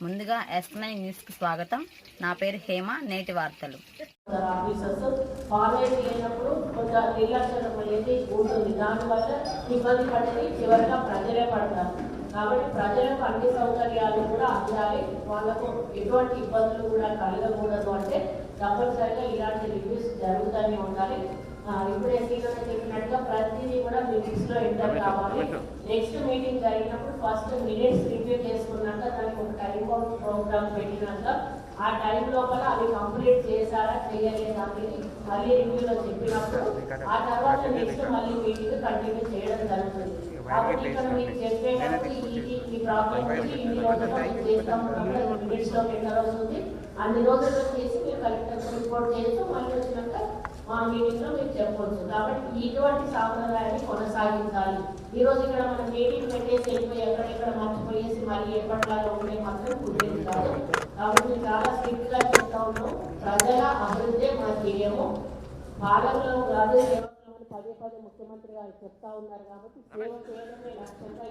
ముందుగా yes nine న్యూస్కి స్వాగతం. నా పేరు హేమ నేటి వార్తలు. ఆఫీసర్స్ ఫాలో అయినప్పుడు కొంత నిర్లక్ష్యం అనేది ఉంటుంది దానివల్ల ఇబ్బంది పడేది చివరిగా ప్రజలే పడతారు కాబట్టి ప్రజలకు అన్ని సౌకర్యాలు కూడా అందాలి వాళ్ళకు ఎటువంటి ఇబ్బందులు కూడా కలగకూడదు అంటే తప్పనిసరిగా ఇలాంటి రివ్యూస్ జరుగుతూనే ఉండాలి ఆ, ఇప్పుడే సీనియర్ చెప్పినట్టుగా ప్రతిదీ కూడా మీటింగ్స్లో ఎంటర్ కావాలి. నెక్స్ట్ మీటింగ్ జరిగినప్పుడు ఫస్ట్ మినిట్స్ రివ్యూ చేసుకున్నాక దానికి ఒక టైం బౌండ్ ప్రోగ్రామ్ పెట్టినాక ఆ టైం లోపల అవి కంప్లీట్ చేశారా చేయలేదా అనేది మళ్ళీ రివ్యూలో చెప్పినప్పుడు ఆ తర్వాత నెక్స్ట్ మళ్ళీ మీటింగ్ కంటిన్యూ చేయడం జరుగుతుంది. కాబట్టి ఇక్కడ మీకు చెప్పేటప్పుడు ఇది ఈ ప్రాబ్లం వచ్చి ఇన్ని రోజుల్లో మీకు చేస్తాం మినిట్స్లో ఎంటర్ అవుతుంది. అన్ని రోజుల్లో చేసి మీరు కలెక్టర్ రిపోర్ట్ చేస్తూ మళ్ళీ వచ్చినాక మా మీటింగ్లో మీరు చెప్పొచ్చు కాబట్టి ఇటువంటి సాంప్రదాయాన్ని కొనసాగించాలి. ఈ రోజు ఇక్కడ మనం మీటింగ్ పెట్టేసి వెళ్ళిపోయి ఎక్కడెక్కడ మర్చిపోయేసి మళ్ళీ ఎప్పటిలాగా ఉండే మాత్రం కుదిరేది కాదు. కాబట్టి చాలా స్ట్రిక్ట్గా చెప్తా ఉన్నాం. ప్రజల అభివృద్ధి మా ధ్యేయము. పాలనలో కాదు సేవకులు పదే పదే ముఖ్యమంత్రి గారు చెప్తా ఉన్నారు కాబట్టి సేవ చేయడమే లక్ష్యంగా